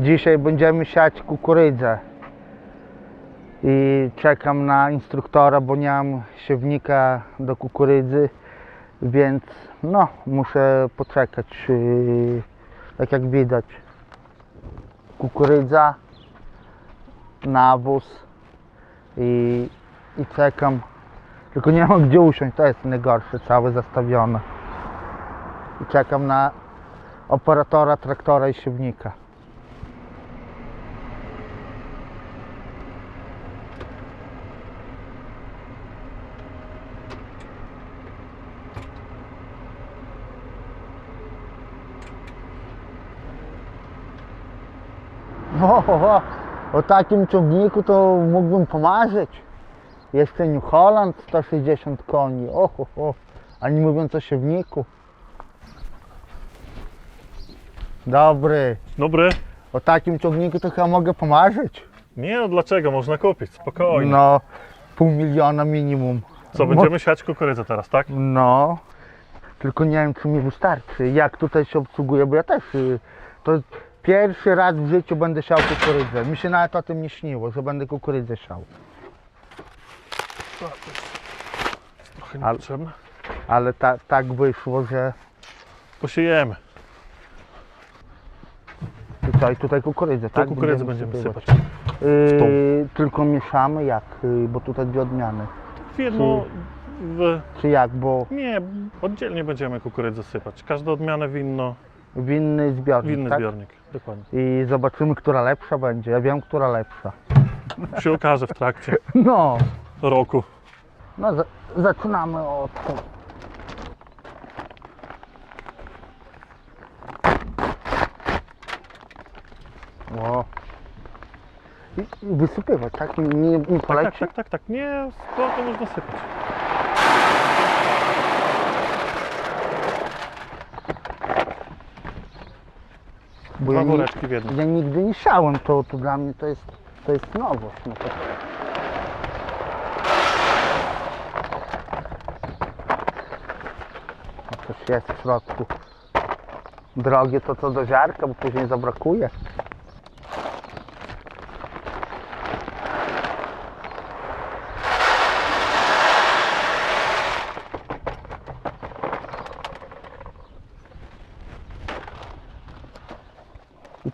Dzisiaj będziemy siać kukurydzę. I czekam na instruktora, bo nie mam siewnika do kukurydzy, więc no, muszę poczekać. Yy, Tak jak widać, kukurydza, nawóz i, i czekam. Tylko nie mam gdzie usiąść, to jest najgorsze, całe zastawione. I czekam na operatora traktora i siewnika. O, o, o, o takim ciągniku to mógłbym pomarzyć. Jeszcze New Holland 160 koni. O, o, o. A nie mówiąc o siewniku. Dobry. Dobry. O takim ciągniku to chyba mogę pomarzyć. Nie no dlaczego? Można kupić, spokojnie. No, pół miliona minimum. Co, będziemy siać kukurydzę teraz, tak? No, tylko nie wiem, czy mi wystarczy. Jak tutaj się obsługuje, bo ja też y, to pierwszy raz w życiu będę siał kukurydzę. Mi się nawet o tym nie śniło, że będę kukurydzę siał. Trochę Ale- niepotrzebne. Ale ta, tak wyszło, że Posiejemy. tutaj, tutaj kukurydzę, To tak? kukurydzę będziemy sypać. Yy, tylko mieszamy jak, yy, bo tutaj dwie odmiany. W jedno... W... Czy jak, bo Nie, oddzielnie będziemy kukurydzę sypać. Każda odmiana winno, w inny zbiornik, winny tak? zbiornik. Dokładnie. I zobaczymy, która lepsza będzie. Ja wiem, która lepsza. Się okaże w trakcie No, roku. no za, zaczynamy od... O. I, I wysypywać, tak? Nie, nie Tak, poleci? tak, tak, tak. Nie, to, to można sypać. Bo Dwa ja, woreczki w jednym. ja nigdy nie siałem, to, to dla mnie to jest, to jest nowość. No to... No Coś jest w środku. Drogie to co do ziarka, bo później zabrakuje.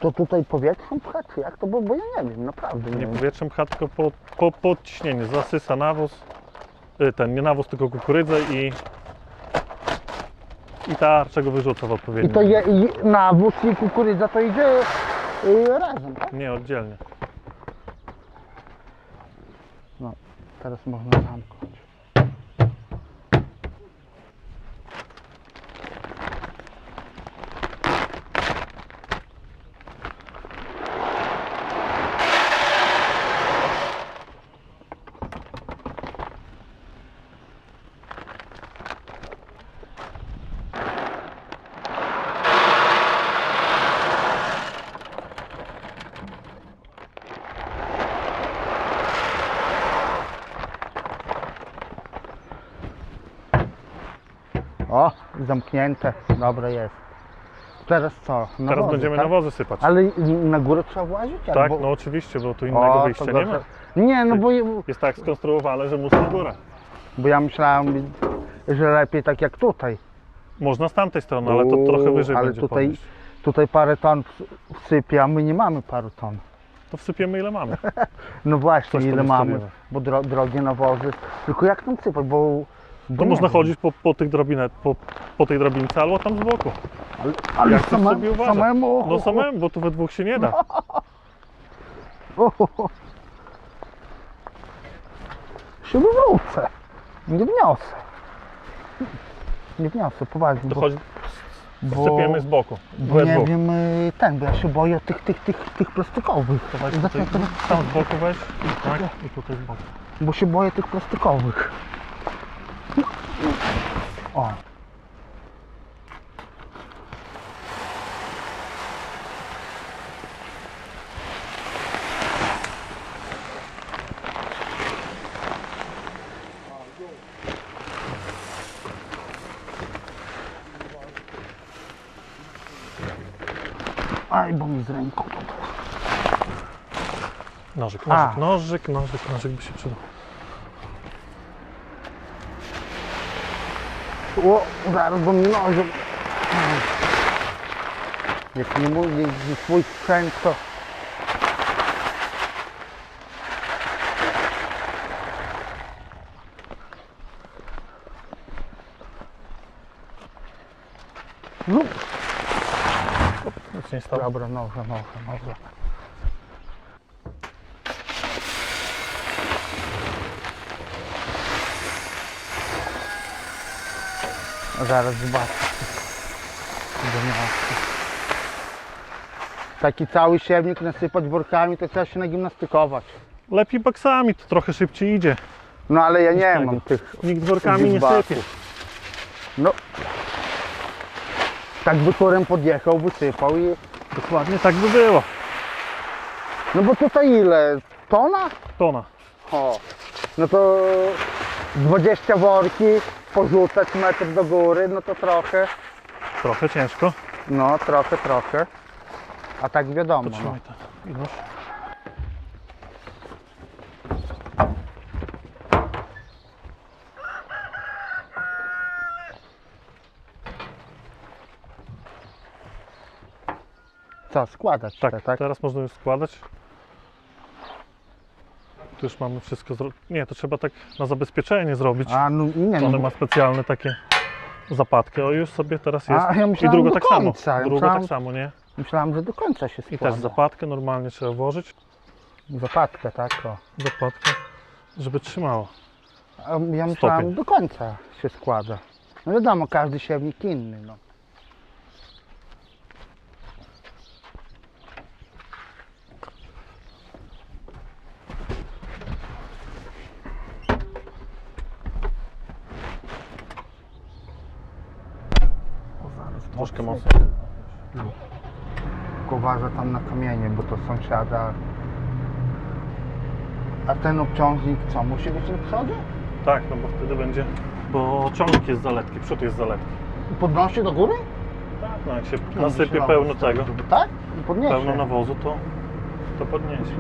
To tutaj powietrzem pcha, czy jak to? Bo, bo ja nie wiem, naprawdę nie, Nie wiem. powietrzem pcha, tylko po, po, po odciśnieniu. Zasysa nawóz. y, Ten, nie nawóz, tylko kukurydzę i... I tarcza go wyrzuca w I odpowiednim. to je, i nawóz i kukurydza to idzie y, razem, tak? Nie, oddzielnie. Teraz można zamknąć. O, zamknięte. Dobre jest. Teraz co? Na Teraz będziemy tak? nawozy sypać. Ale na górę trzeba włazić? Tak, Bo- no oczywiście, bo tu innego O, wyjścia nie ma. Nie, no bo, Jest tak skonstruowane, że musi na górę. bo ja myślałem, że lepiej tak jak tutaj. Można z tamtej strony, ale to trochę wyżej ale będzie tutaj- podnieść. Tutaj parę ton ws- wsypie, a my nie mamy paru ton. To wsypiemy ile mamy. No właśnie, Coś ile mamy, bo dro, drogie nawozy. Tylko jak tam sypać, bo... To nie można wiem. chodzić po, po, tych drobinet, po, po tej drobince albo tam z boku. Ale, ale Jak same, sobie samemu... No samemu, bo tu we dwóch się nie da. O, o, o. Się wywrócę. Nie wniosę. Nie wniosę, poważnie. To Bo, sypiemy z boku. bo We nie dwóch. wiem, y, ten, bo ja się boję tych, tych, tych, tych plastikowych. Weź Zacznę tutaj, tam z boku weź. Tak, i tutaj z boku. Bo się boję tych plastikowych. O. Aj, bo mi z ręką. Nożyk, A. nożyk, nożyk, nożyk, nożyk by się przydał. O, zaraz, bo mi noże. Jak nie mój, nie, nie swój sprzęt, to... No, Nic nie Zaraz zobaczę. Miał. Taki cały siewnik nasypać workami, to trzeba się nagimnastykować. Lepiej baksami, to trochę szybciej idzie. No ale ja nie mam tych Nikt workami nie sypie. No. Tak by torem podjechał, wysypał i... Dokładnie tak by było. No bo tutaj ile? Tona? Tona. O. No to 20 worki, porzucać metr do góry, no to trochę. Trochę ciężko. No, trochę, trochę. A tak wiadomo. No. Potrzymaj tak. I nóż. Co, składać Tak, te, tak? teraz można już składać. Tu już mamy wszystko zrobione. Nie, to trzeba tak na zabezpieczenie zrobić. A no nie One no. ma specjalne takie zapadki. O, już sobie teraz jest. A, ja I do tak samo. Ja myślałem- tak samo, nie? Myślałem, że do końca się I składa. też zapadkę normalnie trzeba włożyć. Zapadkę, tak? O. Zapadkę, żeby trzymało. A ja myślałem, Stopień. do końca się składa. No wiadomo, każdy siewnik inny, no. Troszkę mocno. Uważa tam na kamienie, bo to sąsiada. A ten obciążnik co, musi być na przodzie? Tak, no bo wtedy będzie. Bo ciągnik jest zaletki, przód jest zaletki. Podnosi do góry? Tak, no jak się nasypie pełno tego, Tak? I podniesie. pełno nawozu, to, to podniesie.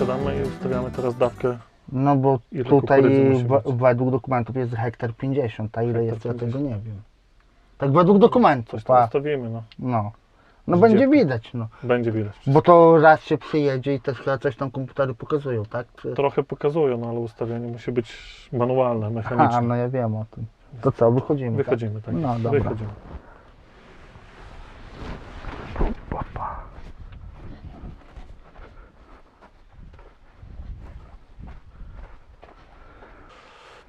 Wysiadamy i ustawiamy teraz dawkę. No bo Ile tutaj w, według dokumentów jest hektar 50, a ile Hektar jest, ja 50. tego nie wiem. Tak według dokumentów, Coś tam a, ustawimy, no. no. No Z będzie widać, no. Będzie widać. Bo to raz się przyjedzie i też chyba coś tam komputery pokazują, tak? Czy... Trochę pokazują, no ale ustawienie musi być manualne, A, mechaniczne. no ja wiem o tym. To co, wychodzimy, Wychodzimy, tak. No, dobra. Wychodzimy.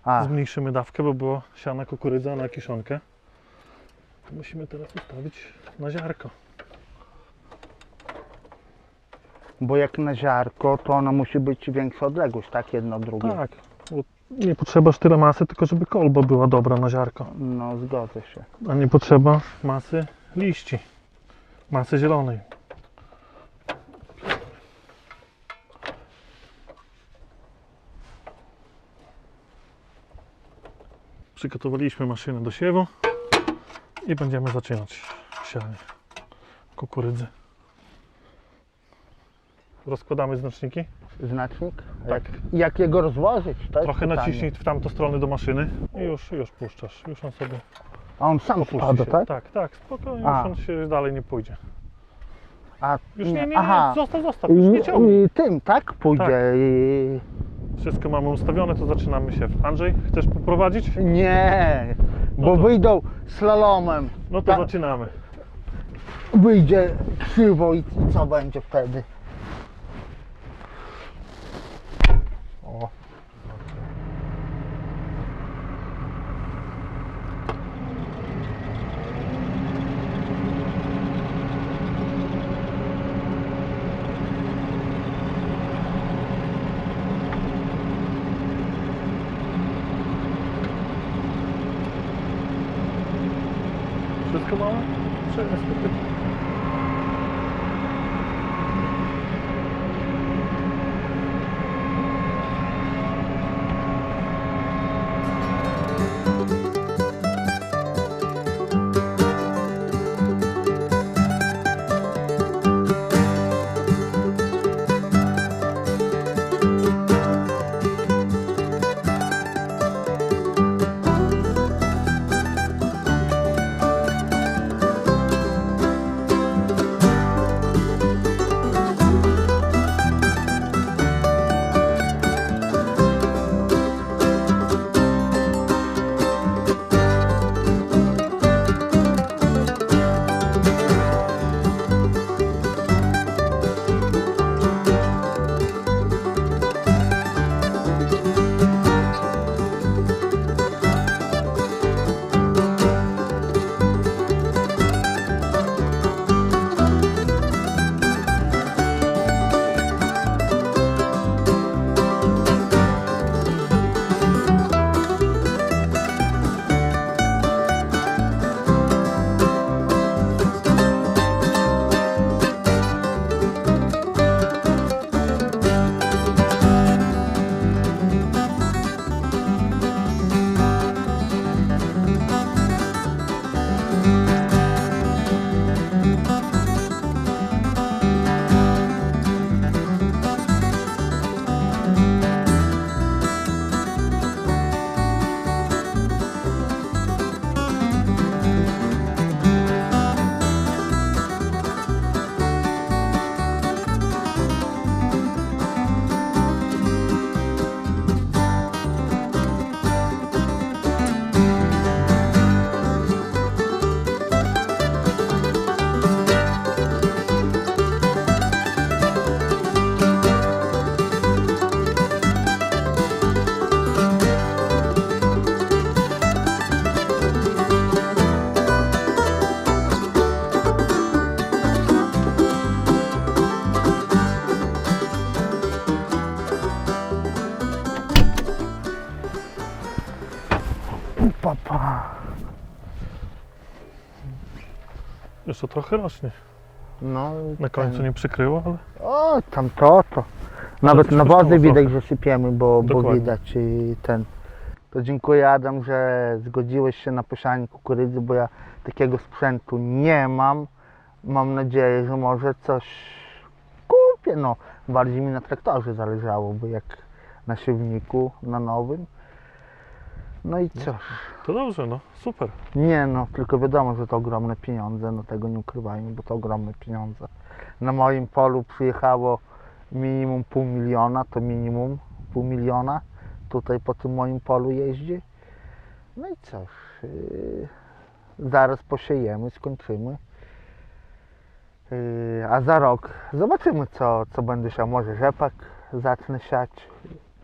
A, Zmniejszymy dawkę, bo było siana kukurydza na kiszonkę. To musimy teraz ustawić na ziarko. bo jak na ziarko, to ona musi być większa odległość, tak? Jedno od drugiej. Tak, bo nie potrzeba tyle masy, tylko żeby kolba była dobra na ziarko. No, zgodzę się. A nie potrzeba masy liści, masy zielonej. Przygotowaliśmy maszynę do siewu i będziemy zaczynać sianie kukurydzy. Rozkładamy znaczniki. Znacznik? Tak. Jak, jak jego rozłożyć? Trochę pytanie. naciśnij w tamtą stronę do maszyny i już, już puszczasz. Już on sobie A on sam opuści spada, się. tak? Tak, tak, spokojnie, A. już on się dalej nie pójdzie. A, Już nie, nie, nie, Aha. zostaw, zostaw, już nie ciągnij. Tym, tak? Pójdzie. Tak. I... Wszystko mamy ustawione, to zaczynamy się. Andrzej, chcesz poprowadzić? Nie, No bo to- wyjdą slalomem. No to Tak. zaczynamy. Wyjdzie krzywo i, i co będzie wtedy? O. Wszystko mamy? Jeszcze trochę rośnie. No, Na końcu ten- nie przykryło, ale O, tam to, to. Nawet na wodę widać, że sypiemy, bo, bo Dokładnie. widać y, ten. To dziękuję Adam, że zgodziłeś się na posianie kukurydzy, bo ja takiego sprzętu nie mam. Mam nadzieję, że może coś kupię. No, bardziej mi na traktorze zależało, bo jak na siewniku, na nowym. No i cóż. to dobrze, no super. Nie no, tylko wiadomo, że to ogromne pieniądze, no tego nie ukrywajmy, bo to ogromne pieniądze. Na moim polu przyjechało minimum pół miliona, to minimum pół miliona. Tutaj po tym moim polu jeździ. No i cóż, yy, zaraz posiejemy, skończymy. Yy, a za rok zobaczymy co, co będę siał. Może rzepak zacznę siać,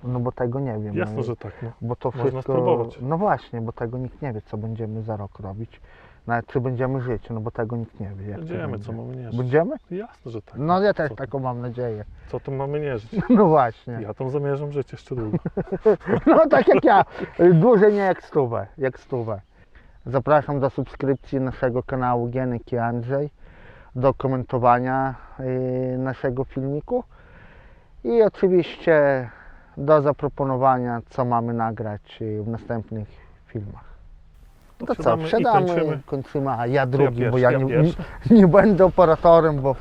no bo tego nie wiem. Jasne, no, że tak. No. bo to Można wszystko. spróbować. No właśnie, bo tego nikt nie wie, co będziemy za rok robić. Nawet czy będziemy żyć, no bo tego nikt nie wie. Będziemy, będzie. co mamy nie żyć. Będziemy? Jasne, że tak. No ja też Co, taką mam nadzieję. co tu mamy nie żyć? No właśnie. Ja tam zamierzam żyć jeszcze długo. No tak jak ja. Dłużej nie jak stówę. Jak stówę. Zapraszam do subskrypcji naszego kanału Gienek i Andrzej, do komentowania yy, naszego filmiku i oczywiście do zaproponowania, co mamy nagrać yy, w następnych filmach. To co, wsiadamy i kończymy. kończymy, a ja drugi, bo pierwszy, ja ja nie, nie, nie będę operatorem, bo...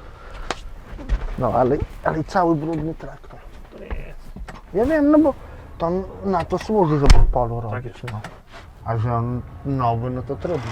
No ale, ale cały brudny traktor. To jest. Ja wiem, no bo to na to służy, żeby polu Tak robić. jest. no. A że on nowy, no to trudno.